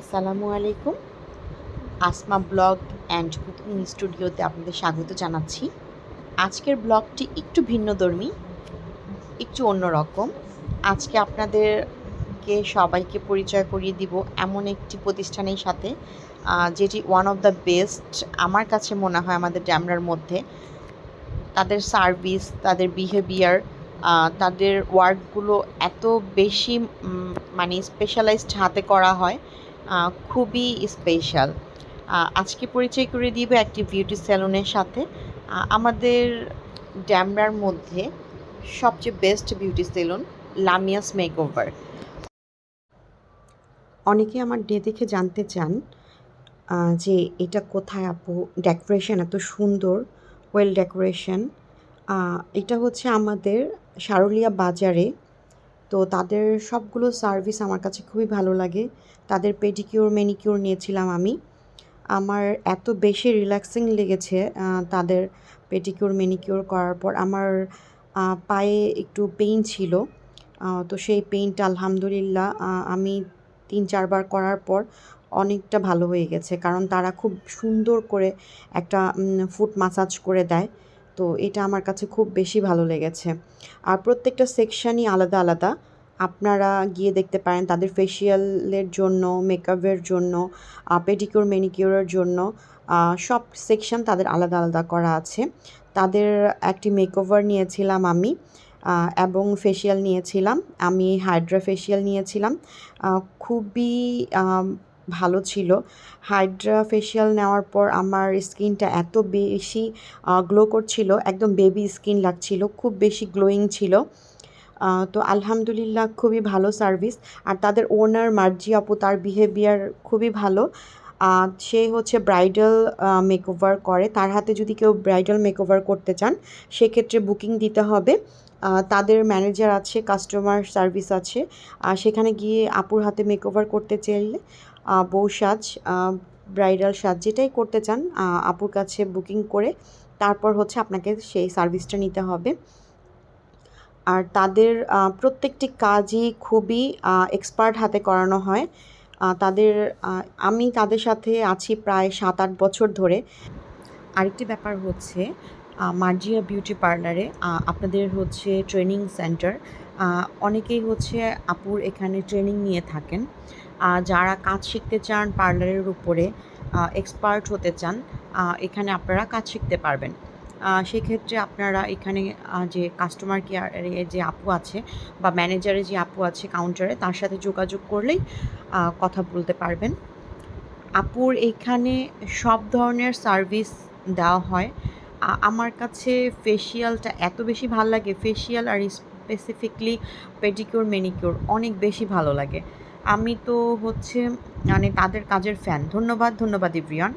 আসসালামু আলাইকুম। Asma blog and cooking স্টুডিওতে আপনাদের স্বাগত জানাচ্ছি। আজকের ব্লগটি একটু ভিন্নধর্মী, একটু অন্যরকম। আজকে আপনাদেরকে সবাইকে পরিচয় করিয়ে দিব এমন একটি প্রতিষ্ঠানের সাথে যেটি ওয়ান অফ দ্য বেস্ট আমার কাছে মনে হয় আমাদের ড্যামরার মধ্যে। তাদের সার্ভিস তাদের বিহেভিয়ার তাদের ওয়ার্কগুলো এত বেশি মানে স্পেশালাইজড হাতে করা হয়। খুবই স্পেশাল আজকে পরিচয় করে দিব একটি বিউটি স্যালুনের সাথে। আমাদের ড্যামরার মধ্যে সবচেয়ে best beauty salon Lamia's makeover. অনেকে আমার ডে দেখে জানতে চান যে এটা কোথায় আপু? ডেকোরেশন এত সুন্দর ওয়েল ডেকোরেশন এটা হচ্ছে আমাদের সারুলিয়া বাজারে তো তাদের সবগুলো সার্ভিস আমার কাছে খুবই ভালো লাগে। তাদের পেডিকিউর মেনিকিউর নিয়েছিলাম আমি। আমার এত বেশি রিল্যাক্সিং লেগেছে তাদের পেডিকিউর মেনিকিউর করার পর। আমার পায়ে একটু পেইন ছিল তো সেই পেইনটা আলহামদুলিল্লাহ আমি তিন চারবার করার পর অনেকটা ভালো হয়ে গেছে। কারণ তারা খুব সুন্দর করে একটা ফুট মাসাজ করে দেয়। তো এটা আমার কাছে খুব বেশি ভালো লেগেছে। আর প্রত্যেকটা সেকশানই আলাদা আলাদা। আপনারা গিয়ে দেখতে পারেন তাদের ফেসিয়ালের জন্য মেকআপের জন্য পেডিকিউর মেনিকিউরের জন্য সব সেকশন তাদের আলাদা আলাদা করা আছে। তাদের একটি মেকওভার নিয়েছিলাম আমি এবং ফেসিয়াল নিয়েছিলাম। আমি হাইড্রা ফেসিয়াল নিয়েছিলাম। খুবই ভালো ছিল। হাইড্রা ফেশিয়াল নেওয়ার পর আমার স্কিনটা এত বেশি গ্লো করছিল, একদম বেবি স্কিন লাগছিল, খুব বেশি গ্লোয়িং ছিল। তো আলহামদুলিল্লাহ খুবই ভালো সার্ভিস আর তাদের ওনার মার্জি আপু, তার বিহেভিয়ার খুবই ভালো। সে হচ্ছে ব্রাইডাল মেকওভার করে। তার হাতে যদি কেউ ব্রাইডাল মেকওভার করতে চান, সেক্ষেত্রে বুকিং দিতে হবে। তাদের ম্যানেজার আছে কাস্টমার সার্ভিস আছে। সেখানে গিয়ে আপুর হাতে মেকওভার করতে চাইলে বউ সাজ ব্রাইডাল সাজ, যেটাই করতে চান আপুর কাছে বুকিং করে তারপর হচ্ছে আপনাকে সেই সার্ভিসটা নিতে হবে। আর তাদের প্রত্যেকটি কাজই খুবই এক্সপার্ট হাতে করানো হয়। তাদের আমি তাদের সাথে আছি প্রায় সাত আট বছর ধরে। আরেকটি ব্যাপার হচ্ছে মার্জিয়া বিউটি পার্লারে আপনাদের হচ্ছে ট্রেনিং সেন্টার অনেকেই হচ্ছে আপুর এখানে ট্রেনিং নিয়ে থাকেন। যারা কাজ শিখতে চান, পার্লারের উপরে এক্সপার্ট হতে চান এখানে আপনারা কাজ শিখতে পারবেন। সেক্ষেত্রে আপনারা এখানে যে কাস্টমার কেয়ারে যে আপু আছে বা ম্যানেজারে যে আপু আছে কাউন্টারে তার সাথে যোগাযোগ করলেই কথা বলতে পারবেন। আপুর এখানে সব ধরনের সার্ভিস দেওয়া হয়। আমার কাছে ফেসিয়ালটা এত বেশি ভালো লাগে ফেসিয়াল আর স্পেসিফিকলি পেডিকিউর মেনিকিউর অনেক বেশি ভালো লাগে। আমি তো হচ্ছে মানে তাদের কাজের ফ্যান ধন্যবাদ ধন্যবাদ ইব্রিয়ান